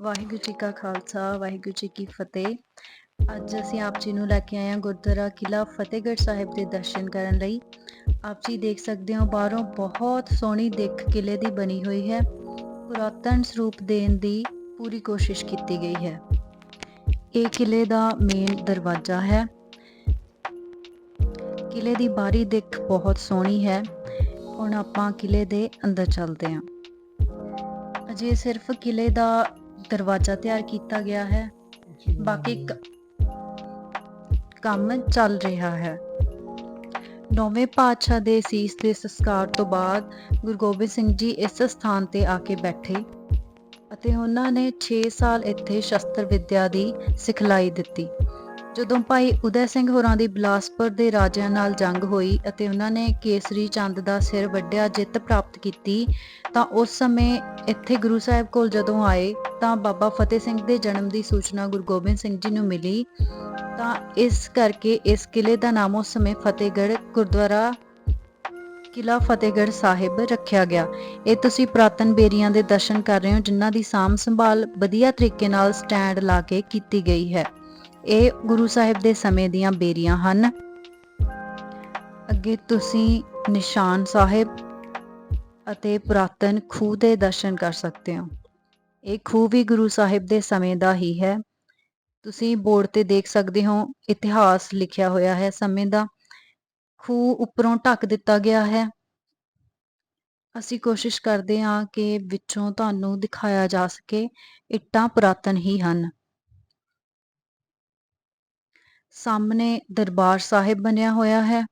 ਵਾਹਿਗੁਰੂ ਜੀ ਕਾ ਖਾਲਸਾ, ਵਾਹਿਗੁਰੂ ਜੀ ਕੀ ਫਤਿਹ। ਅੱਜ ਅਸੀਂ ਆਪ ਜੀ ਨੂੰ ਲੈ ਕੇ ਆਏ ਹਾਂ ਗੁਰਦੁਆਰਾ ਕਿਲਾ ਫਤਿਹਗੜ੍ਹ ਸਾਹਿਬ ਦੇ ਦਰਸ਼ਨ ਕਰਨ ਲਈ। ਆਪ ਜੀ ਦੇਖ ਸਕਦੇ ਹੋ ਬਾਹਰੋਂ ਬਹੁਤ ਸੋਹਣੀ ਦਿੱਖ ਕਿਲੇ ਦੀ ਬਣੀ ਹੋਈ ਹੈ। ਪੁਰਾਤਨ ਸਰੂਪ ਦੇਣ ਦੀ ਪੂਰੀ ਕੋਸ਼ਿਸ਼ ਕੀਤੀ ਗਈ ਹੈ। ਇਹ ਕਿਲੇ ਦਾ ਮੇਨ ਦਰਵਾਜ਼ਾ ਹੈ। ਕਿਲੇ ਦੀ ਬਾਹਰੀ ਦਿੱਖ ਬਹੁਤ ਸੋਹਣੀ ਹੈ। ਹੁਣ ਆਪਾਂ ਕਿਲੇ ਦੇ ਅੰਦਰ ਚੱਲਦੇ ਹਾਂ। ਅਜੇ ਸਿਰਫ ਕਿਲੇ ਦਾ ਦਰਵਾਜ਼ਾ ਤਿਆਰ ਕੀਤਾ ਗਿਆ ਹੈ। ਬਾਕੀ ਕੰਮ ਚੱਲ ਰਿਹਾ ਹੈ। ਨੌਵੇਂ ਪਾਤਸ਼ਾਹ ਦੇ ਸੀਸ ਦੇ ਸੰਸਕਾਰ ਤੋਂ ਬਾਅਦ ਗੁਰੂ ਗੋਬਿੰਦ ਸਿੰਘ ਜੀ ਇਸ ਸਥਾਨ ਤੇ ਆ ਕੇ ਬੈਠੇ ਅਤੇ ਉਹਨਾਂ ਨੇ 6 ਸਾਲ ਇੱਥੇ ਸ਼ਸਤਰ ਵਿੱਦਿਆ ਦੀ ਸਿਖਲਾਈ ਦਿੱਤੀ। ਜਦੋਂ ਭਾਈ ਉਦੈ ਸਿੰਘ ਹੋਰਾਂ ਦੀ ਬਿਲਾਸਪੁਰ ਦੇ ਰਾਜਿਆਂ ਨਾਲ ਜੰਗ ਹੋਈ ਅਤੇ ਉਹਨਾਂ ਨੇ ਕੇਸਰੀ ਚੰਦ ਦਾ ਸਿਰ ਵੱਢਿਆ, ਜਿੱਤ ਪ੍ਰਾਪਤ ਕੀਤੀ, ਤਾਂ ਉਸ ਸਮੇਂ ਇੱਥੇ ਗੁਰੂ ਸਾਹਿਬ ਕੋਲ ਜਦੋਂ ਆਏ, ਤਾਂ ਬਾਬਾ ਫਤਿਹ ਸਿੰਘ ਦੇ ਜਨਮ ਦੀ ਸੂਚਨਾ ਗੁਰੂ ਗੋਬਿੰਦ ਸਿੰਘ ਜੀ ਨੂੰ ਮਿਲੀ। ਤਾਂ ਇਸ ਕਰਕੇ ਇਸ ਕਿਲੇ ਦਾ ਨਾਮ ਉਸ ਸਮੇਂ ਫਤਿਹਗੜ੍ਹ ਗੁਰਦੁਆਰਾ ਕਿਲਾ ਫਤਿਹਗੜ੍ਹ ਸਾਹਿਬ ਰੱਖਿਆ ਗਿਆ। ਇਹ ਤੁਸੀਂ ਪੁਰਾਤਨ ਬੇਰੀਆਂ ਦੇ ਦਰਸ਼ਨ ਕਰ ਰਹੇ ਹੋ, ਜਿਨ੍ਹਾਂ ਦੀ ਸਾਂਭ ਸੰਭਾਲ ਵਧੀਆ ਤਰੀਕੇ ਨਾਲ ਸਟੈਂਡ ਲਾ ਕੇ ਕੀਤੀ ਗਈ ਹੈ। ਇਹ ਗੁਰੂ ਸਾਹਿਬ ਦੇ ਸਮੇਂ ਦੀਆਂ ਬੇਰੀਆਂ ਹਨ। ਅੱਗੇ ਤੁਸੀਂ ਨਿਸ਼ਾਨ ਸਾਹਿਬ ਅਤੇ ਪੁਰਾਤਨ ਖੂਹ ਦੇ ਦਰਸ਼ਨ ਕਰ ਸਕਦੇ ਹੋ। ਇਹ ਖੂਹ ਵੀ ਗੁਰੂ ਸਾਹਿਬ ਦੇ ਸਮੇਂ ਦਾ ਹੀ ਹੈ। ਤੁਸੀਂ ਬੋਰਡ ਤੇ ਦੇਖ ਸਕਦੇ ਹੋ, ਇਤਿਹਾਸ ਲਿਖਿਆ ਹੋਇਆ ਹੈ ਸਮੇਂ ਦਾ। ਖੂਹ ਉੱਪਰੋਂ ਢੱਕ ਦਿੱਤਾ ਗਿਆ ਹੈ। ਅਸੀਂ ਕੋਸ਼ਿਸ਼ ਕਰਦੇ ਹਾਂ ਕਿ ਵਿੱਚੋਂ ਤੁਹਾਨੂੰ ਦਿਖਾਇਆ ਜਾ ਸਕੇ, ਇੱਟਾਂ ਪੁਰਾਤਨ ਹੀ ਹਨ। ਸਾਹਮਣੇ ਦਰਬਾਰ ਸਾਹਿਬ ਬਣਿਆ ਹੋਇਆ ਹੈ।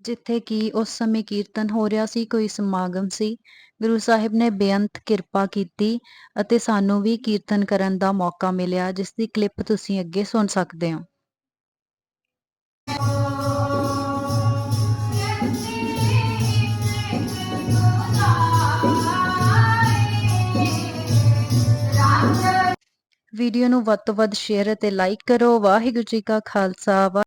ਜਿੱਥੇ ਕਿ ਉਸ ਸਮੇਂ ਕੀਰਤਨ ਹੋ ਰਿਹਾ ਸੀ, ਕੋਈ ਸਮਾਗਮ ਸੀ। ਗੁਰੂ ਸਾਹਿਬ ਨੇ ਬੇਅੰਤ ਕਿਰਪਾ ਕੀਤੀ ਅਤੇ ਸਾਨੂੰ ਵੀ ਕੀਰਤਨ ਕਰਨ ਦਾ ਮੌਕਾ ਮਿਲਿਆ, ਜਿਸ ਦੀ ਕਲਿੱਪ ਤੁਸੀਂ ਅੱਗੇ ਸੁਣ ਸਕਦੇ ਹੋ। ਵੀਡੀਓ ਨੂੰ ਵੱਧ ਤੋਂ ਵੱਧ ਸ਼ੇਅਰ ਅਤੇ ਲਾਈਕ ਕਰੋ। ਵਾਹਿਗੁਰੂ ਜੀ ਕਾ ਖਾਲਸਾ ਵਾ-